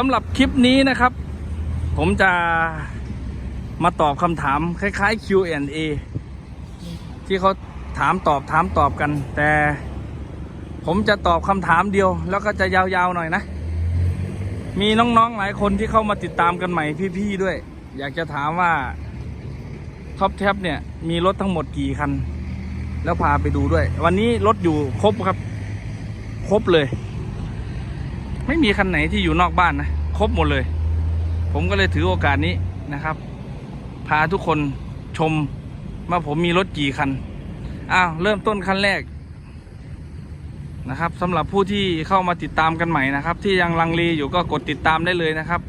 สำหรับคลิปนี้นะครับ ผมจะมาตอบคำถามคล้ายๆ Q&A ที่เขาถามตอบถามตอบกัน แต่ผมจะตอบคำถามเดียว แล้วก็จะยาวๆหน่อยนะ มีน้องๆหลายคนที่เข้ามาติดตามกันใหม่พี่ๆด้วย อยากจะถามว่าท็อปแท็บเนี่ย มีรถทั้งหมดกี่คัน แล้วพาไปดูด้วย วันนี้รถอยู่ครบครับ ครบเลย ไม่มีคันไหนที่อยู่นอกบ้านนะ ครบหมดเลย ผมก็เลยถือโอกาสนี้นะครับ พาทุกคนชมว่าผมมีรถกี่คัน อ้าว เริ่มต้นคันแรกนะครับสำหรับผู้ที่เข้ามาติดตามกันใหม่นะครับ ที่ยังลังเลอยู่ก็กดติดตามได้เลยนะครับ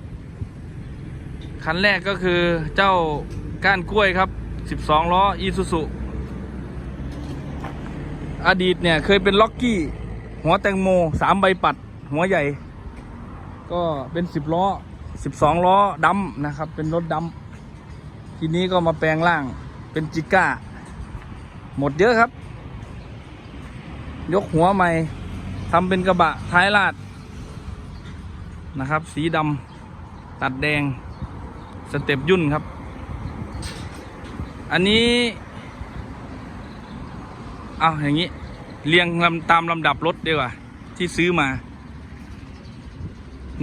คันแรกก็คือเจ้าก้านกล้วยครับ 12 ล้ออีซูซุอดีตเนี่ยเคยเป็นล็อกกี้ หัวแตงโมสามใบปัด หัวใหญ่ ก็เป็นสิบล้อสิบสองล้อดัมนะครับ เป็นรถดัมทีนี้ก็มาแปลงร่างเป็นจิก้า หมดเยอะครับ ยกหัวใหม่ทำเป็นกระบะท้ายลาดนะครับ สีดำตัดแดง สเต็ปยุ่นครับ อันนี้เอาอย่างนี้ เรียงลำตามลำดับรถดีกว่า ที่ซื้อมา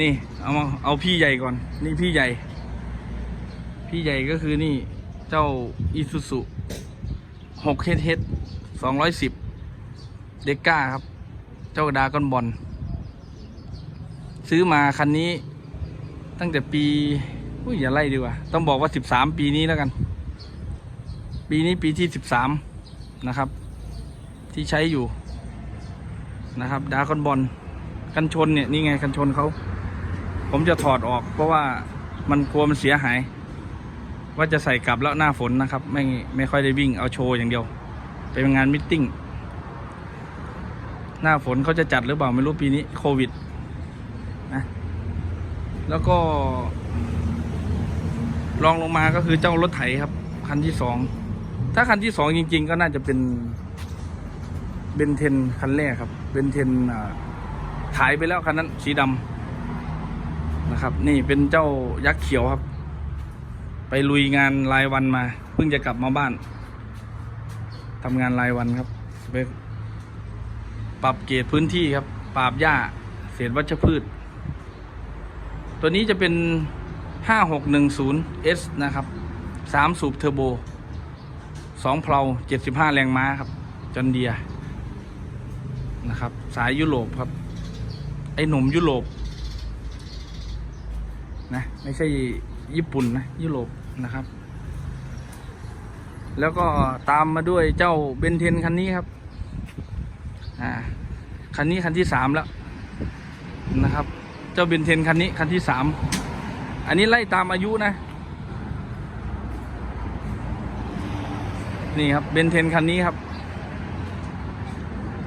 นี่ เอามาเอาพี่ใหญ่ก่อน นี่พี่ใหญ่ พี่ใหญ่ก็คือนี่เจ้าอีซูซุหกเฮดเฮดสองร้อยสิบเดกก้าครับ เจ้าดากอนบอลซื้อมาคันนี้ ตั้งแต่ปีอุ้ยอย่าไล่ดีกว่า ต้องบอกว่าสิบสามปีนี้แล้วกัน ปีนี้ปีที่สิบสามนะครับ ที่ใช้อยู่นะครับดากอนบอลกันชนเนี่ย นี่ไงกันชนเขา ผมจะถอดออกเพราะว่ามันกลัวมันเสียหาย ว่าจะใส่กลับแล้วหน้าฝนนะครับ ไม่ไม่ค่อยได้วิ่งเอาโชว์อย่างเดียว เป็นงานมิทติ้งหน้าฝนเขาจะจัดหรือเปล่าไม่รู้ปีนี้โควิดนะแล้วก็รองลงมาก็คือเจ้ารถไถครับ คันที่สองถ้าคันที่สองจริง ๆ ก็น่าจะเป็นเบนเทนคันแรกครับเบนเทนขายไปแล้วคันนั้นสีดำ นะครับ นี่เป็นเจ้ายักษ์เขียวครับ ไปลุยงานรายวันมา เพิ่งจะกลับมาบ้านทำงานรายวันครับไปปรับเกรดพื้นที่ครับ ปราบหญ้า เศษวัชพืช ตัวนี้จะเป็น 5610S นะครับ 3 สูบเทอร์โบ 2 เพลา 75 แรงม้าครับจอนเดียนะครับ สายยุโรปครับ ไอหนุ่มยุโรป นะ ไม่ใช่ญี่ปุ่นนะ ยุโรปนะครับ แล้วก็ตามมาด้วยเจ้าเบนเทนคันนี้ครับอ่าคันนี้คันที่สามแล้วนะครับ เจ้าเบนเทนคันนี้คันที่สามอันนี้ไล่ตามอายุนะ นี่ครับเบนเทนคันนี้ครับ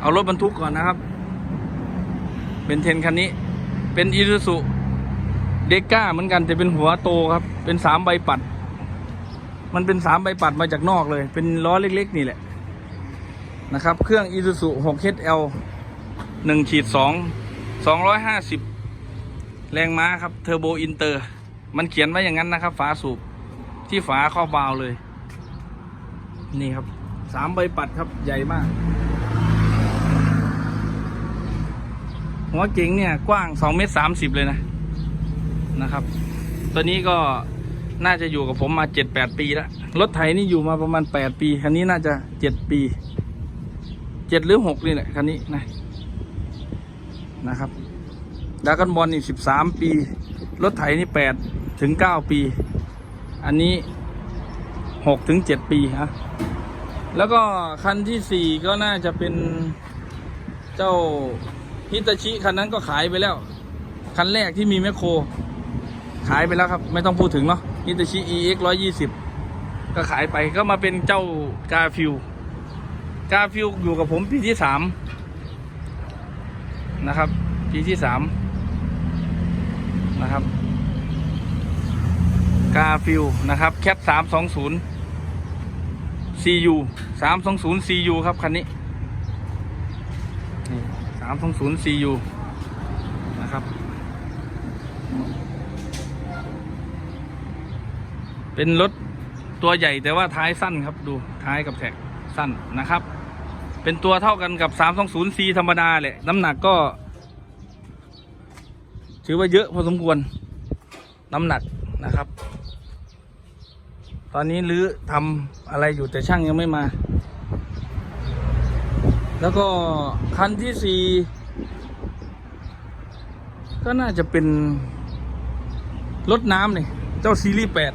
เอารถบรรทุกก่อนนะครับ เบนเทนคันนี้ เป็นอีซูซุ เด็กก้าเหมือนกันแต่เป็นหัวโตครับ เป็นสามใบปัด มันเป็นสามใบปัดมาจากนอกเลย เป็นล้อเล็ก ๆ นี่แหละ นะครับ เครื่องอีซูซุหก HL หนึ่งขีดสองสองร้อยห้าสิบแรงม้าครับเทอร์โบอินเตอร์ มันเขียนไว้อย่างนั้นนะครับ ฝาสูบที่ฝาข้อบาวเลย นี่ครับสามใบปัดครับใหญ่มาก หัวเก๋งเนี่ย กว้างสองเมตรสามสิบเลยนะ นะครับ ตัวนี้ก็น่าจะอยู่กับผมมาเจ็ดแปดปีแล้วรถไถนี่อยู่มาประมาณแปดปีคันนี้น่าจะเจ็ดปีเจ็ดหรือหกนี่แหละคันนี้นะนะครับดากันบอลนี่สิบสามปี รถไถนี่แปดถึงเก้าปี อันนี้หกถึงเจ็ดปีฮะแล้วก็คันที่สี่ก็น่าจะเป็นเจ้าฮิตาชิ คันนั้นก็ขายไปแล้ว คันแรกที่มีแมคโคร ขายไปแล้วครับ ไม่ต้องพูดถึงเนาะฮิตาชิ EX ร้อยยี่สิบก็ขายไปก็มาเป็นเจ้ากาฟิวกาฟิวอยู่กับผมปีที่สามนะครับ ปีที่สามนะครับกาฟิวนะครับแคปสามสองศูนย์ CU สามสองศูนย์ CU ครับ คันนี้สามสองศูนย์ CU นะครับ เป็นรถตัวใหญ่แต่ว่าท้ายสั้นครับดูท้ายกับแท็กสั้นนะครับ เป็นตัวเท่ากันกับ 320C ธรรมดาแหละ น้ำหนักก็ ถือว่าเยอะพอสมควร น้ำหนักนะครับ ตอนนี้รื้อทำอะไรอยู่แต่ช่างยังไม่มา แล้วก็คันที่สี่ก็น่าจะเป็นรถน้ำเนี่ยเจ้าซีรีส์แปด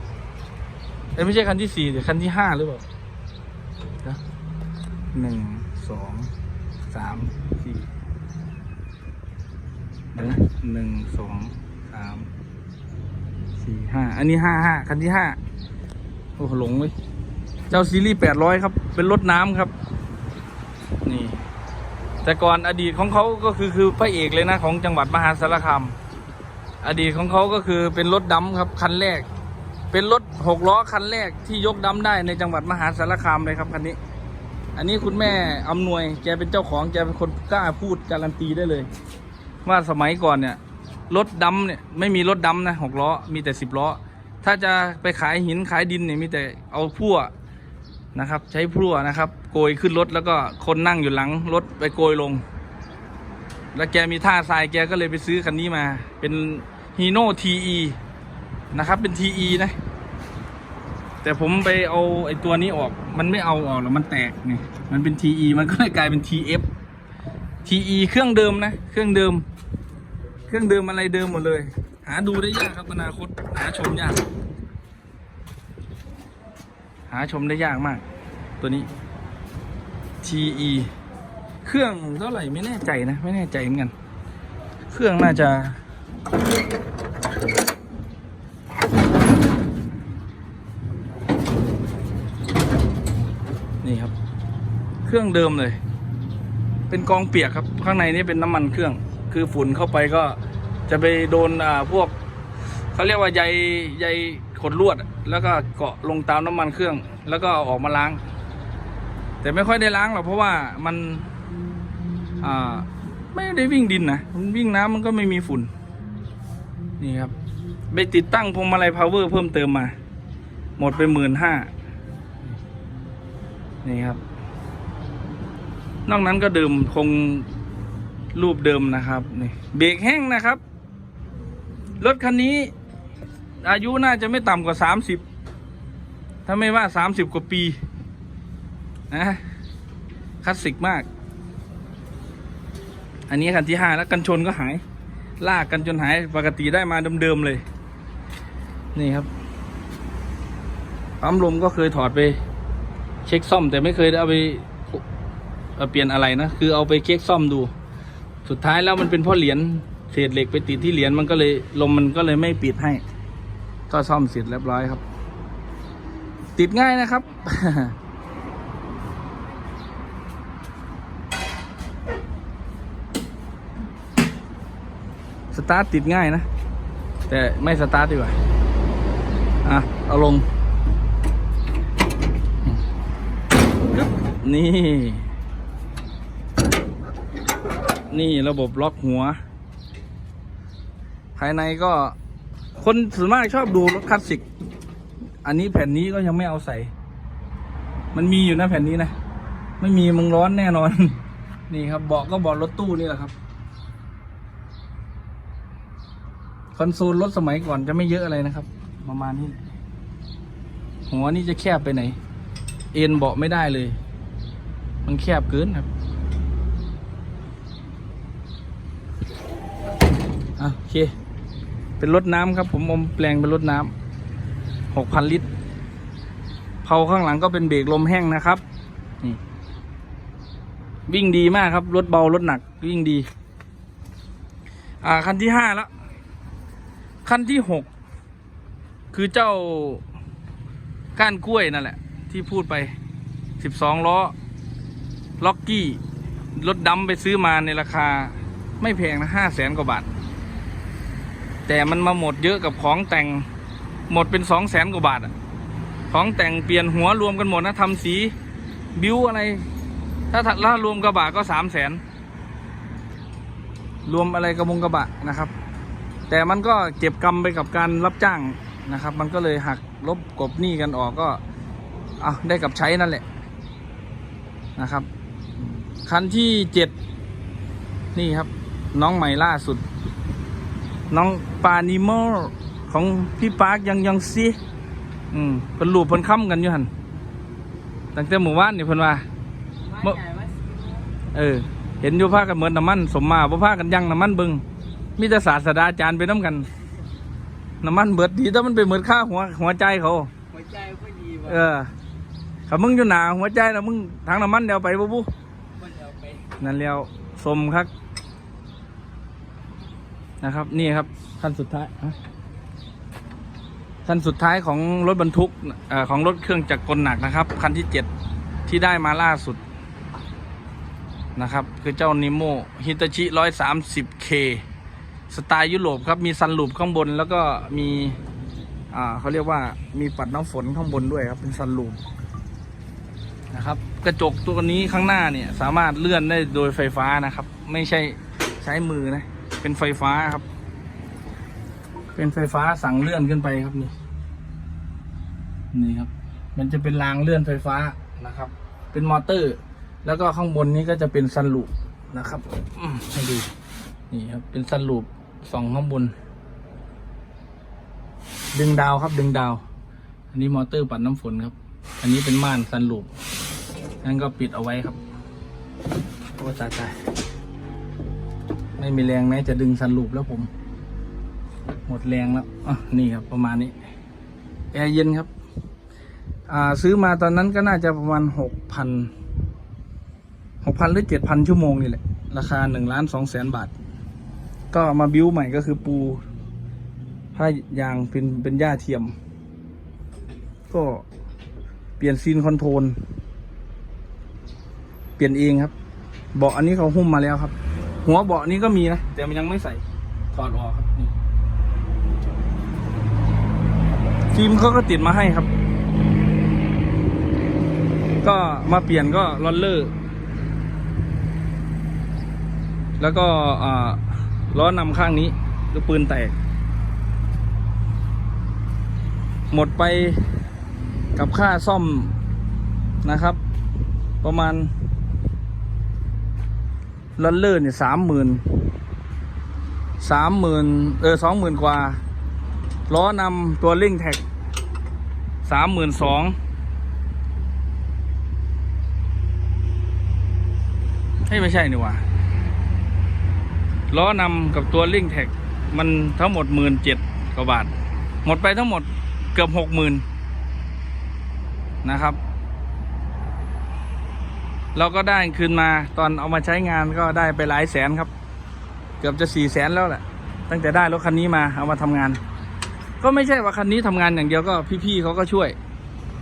เอ้ยไม่ใช่คันที่สี่แต่คันที่ห้าหรือเปล่านะหนึ่งสองสามสี่เดี๋ยวนะหนึ่งสองสามสี่ห้าอันนี้ห้าห้าคันที่ห้าโอ้โหหลงเลยเจ้าซีรีส์แปดร้อยครับ เป็นรถน้ำครับ นี่ แต่ก่อนอดีตของเขาก็คือคือพระเอกเลยนะ ของจังหวัดมหาสารคามอดีตของเขาก็คือเป็นรถดำครับ คันแรก เป็นรถหกล้อคันแรกที่ยกดำได้ในจังหวัดมหาสารคามเลยครับคันนี้ อันนี้คุณแม่อำนวยแกเป็นเจ้าของแกเป็นคนกล้าพูดการันตีได้เลย ว่าสมัยก่อนเนี่ยรถดำเนี่ยไม่มีรถดำนะหกล้อมีแต่สิบล้อ ถ้าจะไปขายหินขายดินเนี่ยมีแต่เอาพั่วนะครับ ใช้พั่วนะครับ โกยขึ้นรถแล้วก็คนนั่งอยู่หลังรถไปโกยลง แล้วแกมีท่าทรายแกก็เลยไปซื้อคันนี้มา เป็นฮีโน่ที นะครับ เป็น TE นะ แต่ผมไปเอาไอ้ตัวนี้ออก มันไม่เอาออกหรอกมันแตกนี่มันเป็น TE มันก็เลยกลายเป็น TF TE เครื่องเดิมนะ เครื่องเดิม เครื่องเดิมอะไรเดิมหมดเลย หาดูได้ยากครับอนาคต หาชมยาก หาชมได้ยากมาก ตัวนี้ TE เครื่องเท่าไหร่ไม่แน่ใจนะ ไม่แน่ใจเหมือนกัน เครื่องน่าจะ นี่ครับ เค รื่องเดิมเลย เป็นกองเปียกครับ ข้างในนี่เป็นน้ำมันเครื่อง คือฝุ่นเข้าไปก็จะไปโดนอ่าพวกเขาเรียกว่าใยใยขดลวด แล้วก็เกาะลงตามน้ำมันเครื่อง แล้วก็อออกมาล้าง แต่ไม่ค่อยได้ล้างหรอกเพราะว่ามันอ่าไม่ได้วิ่งดินนะมันวิ่งน้ำมันก็ไม่มีฝุ่น นี่ครับ ไปติดตั้งพวงมาลัยพาวเวอร์เพิ่มเติมมา หมดไปหมื่นห้านี่ครับ นอกนั้นก็เดิมคงรูปเดิมนะครับนี่เบรกแห้งนะครับ รถคันนี้ อายุน่าจะไม่ต่ำกว่าสามสิบถ้าไม่ว่าสามสิบกว่าปีนะคลาสสิกมาก อันนี้คันที่ห้าแล้วกันชนก็หาย ลากกันจนหายปกติได้มาเดิมๆเลย นี่ครับปั๊มลมก็เคยถอดไป เช็คซ่อมแต่ไม่เคยได้เอาไป เอ่อเปลี่ยนอะไรนะ คือเอาไปเช็คซ่อมดู สุดท้ายแล้วมันเป็นเพ่อเหรียญเศษเหล็กไปติดที่เหรียญมันก็เลยลมมันก็เลยไม่ปิดให้ ก็ซ่อมเสร็จเรียบร้อยครับ ติดง่ายนะครับ สตาร์ทติดง่ายนะ แต่ไม่สตาร์ทดีกว่า อะ เอาลง นี่ นี่ระบบล็อกหัว ภายในก็ คนส่วนมากชอบดูรถคลาสสิก อันนี้แผ่นนี้ก็ยังไม่เอาใส่ มันมีอยู่นะแผ่นนี้นะ ไม่มีมึงร้อนแน่นอน นี่ครับเบาะก็เบาะรถตู้นี่แหละครับ คอนโซลรถสมัยก่อนจะไม่เยอะอะไรนะครับ ประมาณนี้ หัวนี่จะแคบไปไหน เอ็นเบาะไม่ได้เลย มันแคบเกินครับ อะโอเค เป็นรถน้ำครับ ผมอมแปลงเป็นรถน้ำหกพันลิตรเผาข้างหลังก็เป็นเบรกลมแห้งนะครับนี่วิ่งดีมากครับ รถเบารถหนักวิ่งดี อ่า คันที่ห้าแล้ว คันที่หกคือเจ้าก้านกล้วยนั่นแหละ ที่พูดไปสิบสองล้อล็อกกี้ รถดำไปซื้อมาในราคา ไม่แพงนะห้าแสนกว่าบาท แต่มันมาหมดเยอะกับของแต่งหมดเป็นสองแสนกว่าบาทอะของแต่งเปลี่ยนหัวรวมกันหมดนะทำสีบิวอะไร ถ้าถ้ารวมกระบะก็สามแสนรวมอะไรกระบงกระบะนะครับ แต่มันก็เก็บกรรมไปกับการรับจ้างนะครับ มันก็เลยหักลบกบหนี้กันออกก็เอาได้กับใช้นั่นแหละนะครับ คันที่เจ็ดนี่ครับ น้องใหม่ล่าสุด น้องปานิโมของพี่ปาร์คยังยังซีอืมเพิ่นรูปเพิ่นค้ำกันอยู่หันตั้งแต่หมู่บ้านนี่เพิ่นว่ามาใหญ่มาเออ เห็นอยู่พากันเหมือนน้ำมันสมมาบ่พากันยังน้ำมันเบิงมีแต่ศาสตราจารย์ไปน้ำกันน้ำมันเบิดดีแต่มันไปเหมือนค่าหัวหัวใจเขา หัวใจก็ดีว่ะเออถ้ามึงอยู่หนาหัวใจแล้วมึงทางน้ำมันเดียวไปบุบุมันเอาไปนั่นแล้วสมครับ นะครับ นี่ครับขั้นสุดท้ายขั้นสุดท้ายของรถบรรทุกเอ่อของรถเครื่องจักรกลหนักนะครับคันที่เจ็ดที่ได้มาล่าสุดนะครับ คือเจ้านิโมฮิตาชิร้อยสามสิบเคสไตล์ยุโรปครับ มีซันลูปข้างบนแล้วก็มีอ่าเขาเรียกว่ามีปัดน้ำฝนข้างบนด้วยครับ เป็นซันลูปนะครับ กระจกตัวนี้ข้างหน้าเนี่ย สามารถเลื่อนได้โดยไฟฟ้านะครับ ไม่ใช่ใช้มือนะ เป็นไฟฟ้าครับ เป็นไฟฟ้าสั่งเลื่อนขึ้นไปครับนี่ นี่ครับ มันจะเป็นรางเลื่อนไฟฟ้านะครับ เป็นมอเตอร์ แล้วก็ข้างบนนี้ก็จะเป็นซันลูปนะครับให้ดู นี่ครับ เป็นซันลูปสองข้างบน ดึงดาวครับ ดึงดาว อันนี้มอเตอร์ปัดน้ำฝนครับ อันนี้เป็นม่านซันลูปนั่นก็ปิดเอาไว้ครับโอ้ตายตาย ไม่มีแรงแม้จะดึงซันลูปแล้วผม หมดแรงแล้วอะนี่ครับประมาณนี้ แอร์เย็นครับ อ่าซื้อมาตอนนั้นก็น่าจะประมาณหกพันหกพันหรือเจ็ดพันชั่วโมงนี่แหละ ราคาหนึ่งล้านสองแสนบาท ก็มาบิ้วใหม่ก็คือปูผ้ายางเป็นเป็นหญ้าเทียม ก็เปลี่ยนซีนคอนโทรล เปลี่ยนเองครับ เบาะอันนี้เขาหุ้มมาแล้วครับ หัวเบาะนี้ก็มีนะ แต่มันยังไม่ใส่ถอดออกครับนี่ฟิล์มเขาก็ติดมาให้ครับ ก็มาเปลี่ยนก็ลอนเลอร์ แล้วก็อ่าล้อนำข้างนี้ก็ปืนแตก หมดไปกับค่าซ่อมนะครับ ประมาณ ลอนเลอร์เนี่ยสามหมื่นสามหมื่นเออสองหมื่นกว่า ล้อนำตัวเร่งแท็กสามหมื่นสองให้ยไม่ใช่นี่ว่าล้อนำกับตัวลิงแท็กมันทั้งหมดหมื่นเจ็ดกว่าบาท หมดไปทั้งหมดเกือบหกหมื่นนะครับ เราก็ได้คืนมาตอนเอามาใช้งานก็ได้ไปหลายแสนครับ เกือบจะสี่แสนแล้วแหละ ตั้งแต่ได้รถคันนี้มาเอามาทำงาน ก็ไม่ใช่ว่าคันนี้ทำงานอย่างเดียวก็พี่ๆเขาก็ช่วย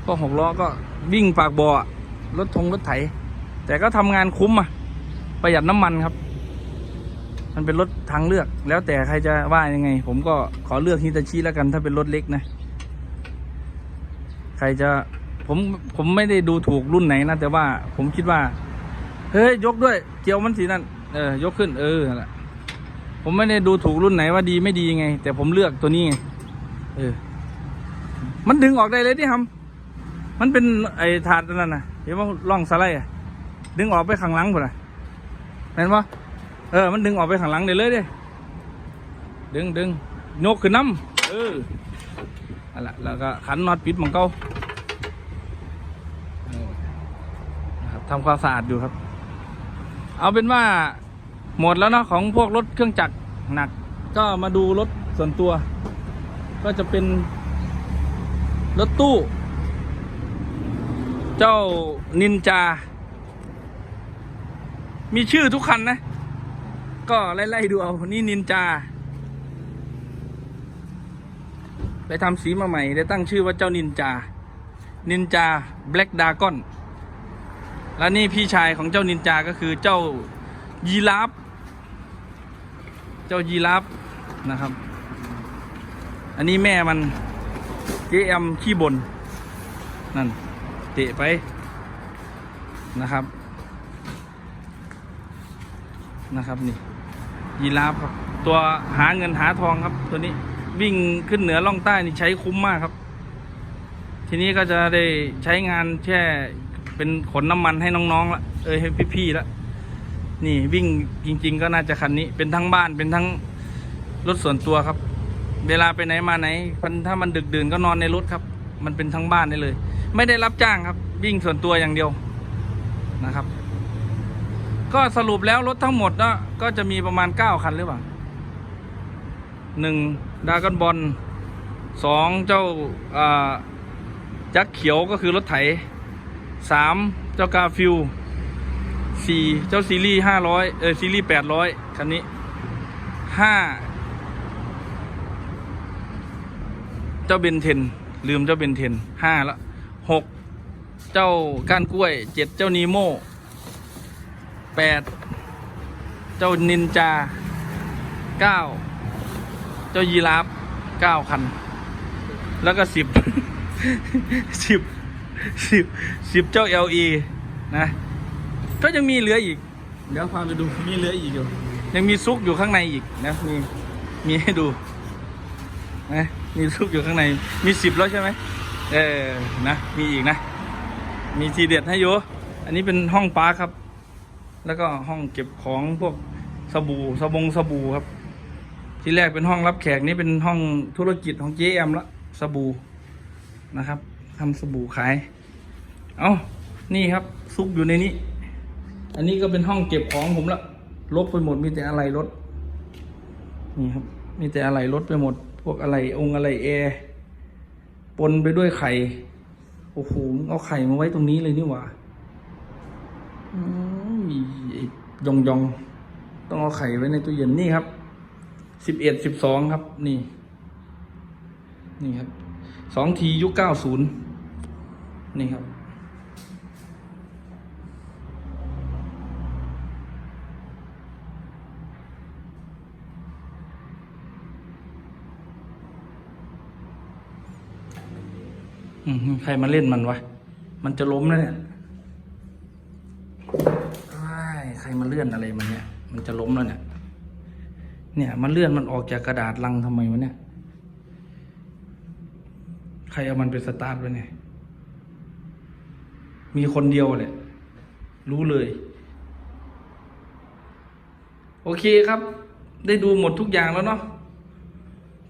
พวกหกล้อก็วิ่งปากบ่อรถทงรถไถ แต่ก็ทำงานคุ้มอะประหยัดน้ำมันครับ มันเป็นรถทางเลือก แล้วแต่ใครจะว่ายังไง ผมก็ขอเลือกฮิตาชิแล้วกันถ้าเป็นรถเล็กนะ ใครจะ ผมผมไม่ได้ดูถูกรุ่นไหนนะแต่ว่าผมคิดว่า เฮ้ยยกด้วย เกี่ยวมันสีนั่นเออยกขึ้นเออนั่นแหละผมไม่ได้ดูถูกรุ่นไหนว่าดีไม่ดีไง แต่ผมเลือกตัวนี้ไงเออ มันดึงออกได้เลยที่ทำมันเป็นไอ้ถาดนั่นน่ะเห็นว่าล่องสไลด์อะดึงออกไปข้างหลังพุ่นะเห็นปะเออ มันดึงออกไปข้างหลังได้เลยเด้ดึงดึงโยกขึ้นน้ำเออนั่นแหละแล้วก็ขันน็อตปิดมังเก้าเออนะครับ ทำความสะอาดอยู่ครับ เอาเป็นว่าหมดแล้วเนาะของพวกรถเครื่องจักรหนัก ก็มาดูรถส่วนตัว ก็จะเป็นรถตู้ เจ้านินจา มีชื่อทุกคันนะ ก็ไล่ๆดูเอา นี่นินจา ไปทำสีมาใหม่ ได้ตั้งชื่อว่าเจ้านินจา นินจาแบล็กดากอน และนี่พี่ชายของเจ้านินจาก็คือเจ้ายีราฟเจ้ายีราฟนะครับ อันนี้แม่มันเจมขี้บนนั่นเตะไปนะครับนะครับนี่ยีราฟครับ ตัวหาเงินหาทองครับ ตัวนี้วิ่งขึ้นเหนือล่องใต้นี่ใช้คุ้มมากครับ ทีนี้ก็จะได้ใช้งานแค่ เป็นขนน้ำมันให้น้องๆละเอ้ยให้พี่ๆละนี่วิ่งจริง ๆ ก็น่าจะคันนี้ เป็นทั้งบ้านเป็นทั้งรถส่วนตัวครับ เวลาไปไหนมาไหนมันถ้ามันดึกดื่นก็นอนในรถครับ มันเป็นทั้งบ้านได้เลย ไม่ได้รับจ้างครับ วิ่งส่วนตัวอย่างเดียวนะครับ ก็สรุปแล้วรถทั้งหมดเนาะก็จะมีประมาณเก้าคันหรือเปล่าหนึ่งดากอนบอลสองเจ้าอ่าจักเขียวก็คือรถไถ สามเจ้ากาฟิลสี่เจ้าซีรีส์ห้าร้อยเออซีรีส์แปดร้อยคันนี้ห้าเจ้าเบนเทน ลืมเจ้าเบนเทนห้าละหกเจ้าก้านกล้วยเจ็ดเจ้านีโมแปดเจ้านินจาเก้าเจ้ายีราฟเก้าคัน แล้วก็สิบสิบ สิบสิบเจ้า LE นะ ก็ยังมีเหลืออีก เดี๋ยวพาไปดูมีเหลืออีกอยู่ ยังมีซุกอยู่ข้างในอีกนะมีมีให้ดูนะมีซุกอยู่ข้างในมีสิบแล้วใช่ไหมเออนะมีอีกนะ มีทีเด็ดให้อยู่อันนี้เป็นห้องปาร์คครับ แล้วก็ห้องเก็บของพวกสบู่สบงสบู่ครับ ที่แรกเป็นห้องรับแขกนี่เป็นห้องธุรกิจของเจแอมละสบู่นะครับ ทำสบู่ขาย เอานี่ครับ ซุกอยู่ในนี้ อันนี้ก็เป็นห้องเก็บของผมละลบไปหมดมีแต่อะไรรถ นี่ครับ มีแต่อะไรรถไปหมด พวกอะไรองค์อะไรแอร์ปนไปด้วยไข่ โอ้โหเอาไข่มาไว้ตรงนี้เลยนี่หว่าอืมไอ้ยองยองต้องเอาไข่ไว้ในตู้เย็นนี่ครับสิบเอ็ดสิบสองครับ นี่ นี่ครับ สองทียุคเก้าศูนย์นี่ครับ อืมใครมาเล่นมันวะ มันจะล้มแล้วเนี่ยใช่ใครมาเลื่อนอะไรมันเนี่ย มันจะล้มแล้วเนี่ย เนี่ยมันเลื่อนมันออกจากกระดาษลังทำไมวะเนี่ย ใครเอามันไปสตาร์ทไว้เนี่ย มีคนเดียวแหละรู้เลย โอเคครับ ได้ดูหมดทุกอย่างแล้วเนาะ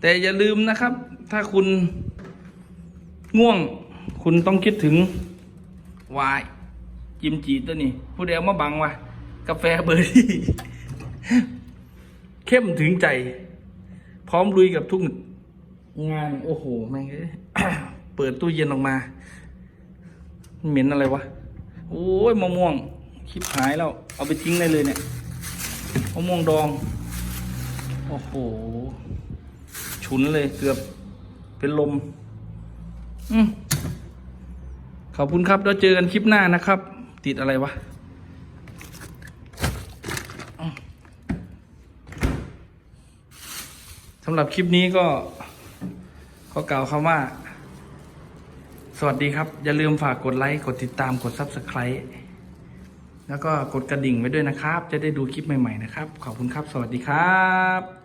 แต่อย่าลืมนะครับ ถ้าคุณง่วง คุณต้องคิดถึงวายกิมจีตัวนี้ผู้ใดเอามาบังวะกาแฟเบอร์รี่ เข้มถึงใจ พร้อมลุยกับทุกงาน โอ้โห แม่งเอ้ เปิดตู้เย็นออกมา เหม็นอะไรวะ โอ้ยมะม่วงชิบหายแล้ว เอาไปทิ้งได้เลยเนี่ยมะม่วงดอง โอ้โห ฉุนเลยเกือบเป็นลม อืมขอบคุณครับ แล้วเจอกันคลิปหน้านะครับ ติดอะไรวะสำหรับคลิปนี้ก็ขอกล่าวคำว่า วัสดีครับ อย่าลืมฝากกดไลค์ กดติดตามกด Subscribe แล้วก็กดกระดิ่งไว้ด้วยนะครับ จะได้ดูคลิปใหม่ ๆ นะครับ ขอบคุณครับ สวัสดีครับ